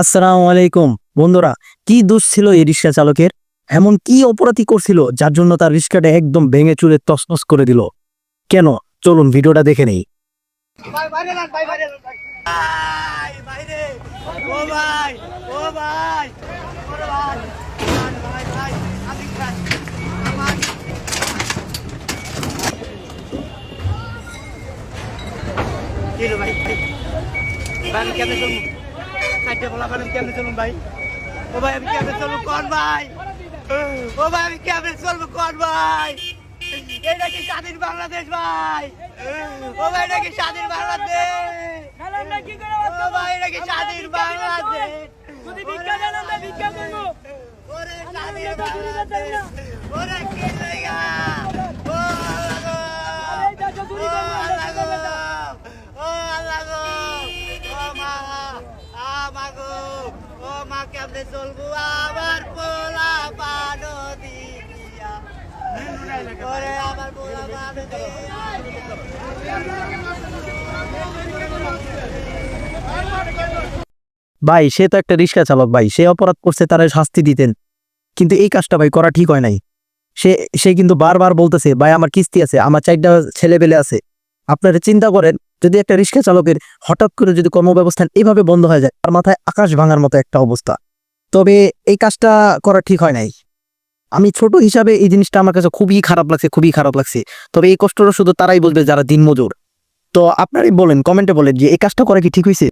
আসসালামু আলাইকুম। বন্ধুরা কি দোষ ছিল এই রিক্সা চালকের? এমন কি অপরাধী করছিল যার জন্য তার রিক্সাটা একদম ভেঙে চুরে তছনছ করে দিল? কেন? চলুন ভিডিওটা দেখে নেই। ভাই বাইরে ভাই ভাই। ভাই কেমনে বলা আমি কেমনে চলুন ভাই? ও ভাই, আমি কেমনে চলুন কোন ভাই? ও ভাই, আমি কেমনে চলবো? কোন ভাই? এটা কি স্বাধীন বাংলাদেশ ভাই? ও ভাই, এটা কি স্বাধীন বাংলাদেশ? ও ভাই, এটা কি স্বাধীন বাংলাদেশ? ওরে স্বাধীন বাংলাদেশ। ওরে কি লেগা ও আল্লাহ গো ও আল্লাহ গো ও আল্লাহ গো ও মা ও মা কেমনে চলবো? আমার পোলা পানো দিয়া। আমার পোলা পানো ভাই, সে তো একটা রিক্সা চালক ভাই। সে অপরাধ করছে, তারা শাস্তি দিতেন। কিন্তু এই কাজটা ভাই করা ঠিক হয় নাই। সে সে কিন্তু বারবার বলতেছে, ভাই, আমার কিস্তি আছে, আমার চারটা ছেলে পেলে আছে। আপনারা চিন্তা করেন যদি একটা রিক্সা চালকের হঠাৎ করে যদি কর্মব্যবস্থান এভাবে বন্ধ হয়ে যায়, তার মাথায় আকাশ ভাঙার মতো একটা অবস্থা। তবে এই কাজটা করা ঠিক হয় নাই। আমি ছোট হিসাবে এই জিনিসটা আমার কাছে খুবই খারাপ লাগছে, খুবই খারাপ লাগছে। তবে এই কষ্টটা শুধু তারাই বলবে যারা দিনমজুর। তো আপনারই বলেন, কমেন্টে বলেন যে এই কাজটা করা কি ঠিক হয়েছে